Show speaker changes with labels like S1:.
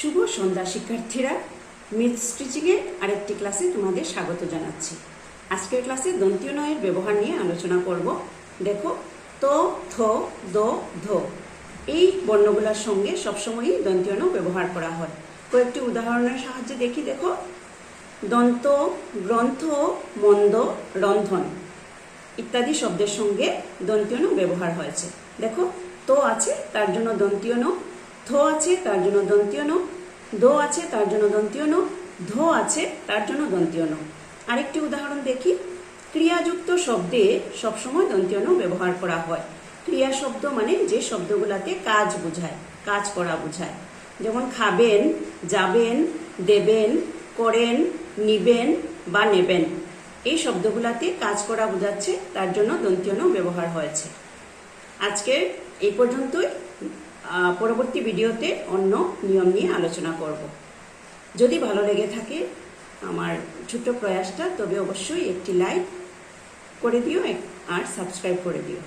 S1: শুভ সন্ধ্যা, শিক্ষার্থীরা। মিথ স্টিচিংয়ের আরেকটি ক্লাসে তোমাদের স্বাগত জানাচ্ছি। আজকের ক্লাসে দন্তীয় নয়ের ব্যবহার নিয়ে আলোচনা করব। দেখো, তো, থ, দো, ধো। এই বর্ণগুলোর সঙ্গে সবসময়ই দন্তীয় ন ব্যবহার করা হয়। কয়েকটি উদাহরণের সাহায্যে দেখি, দেখো। দন্ত, গ্রন্থ, মন্দ, রন্ধন ইত্যাদি শব্দের সঙ্গে দন্তীয় ব্যবহার হয়েছে। দেখো, তো আছে, তার জন্য দন্তীয় ন থ আছে, তার জন্য দন্তীয় ন। দো আছে, তার জন্য দন্তীয় ন। ধো আছে, তার জন্য দন্তীয় ন। আরেকটি উদাহরণ দেখি। ক্রিয়াযুক্ত শব্দে সবসময় দন্তীয় ন ব্যবহার করা হয়। ক্রিয়া শব্দ মানে যে শব্দগুলোতে কাজ বোঝায়, কাজ করা বোঝায়। যেমন খাবেন, যাবেন, দেবেন, করেন, নিবেন বা নেবেন। এই শব্দগুলাতে কাজ করা বোঝাচ্ছে, তার জন্য দন্তীয় ব্যবহার হয়েছে। আজকে এই পর্যন্তই। পরবর্তী ভিডিওতে অন্য নিয়ম নিয়ে আলোচনা করব। যদি ভালো লেগে থাকে আমার ছোট্ট প্রয়াসটা, তবে অবশ্যই একটি লাইক করে দিও আর সাবস্ক্রাইব করে দিও।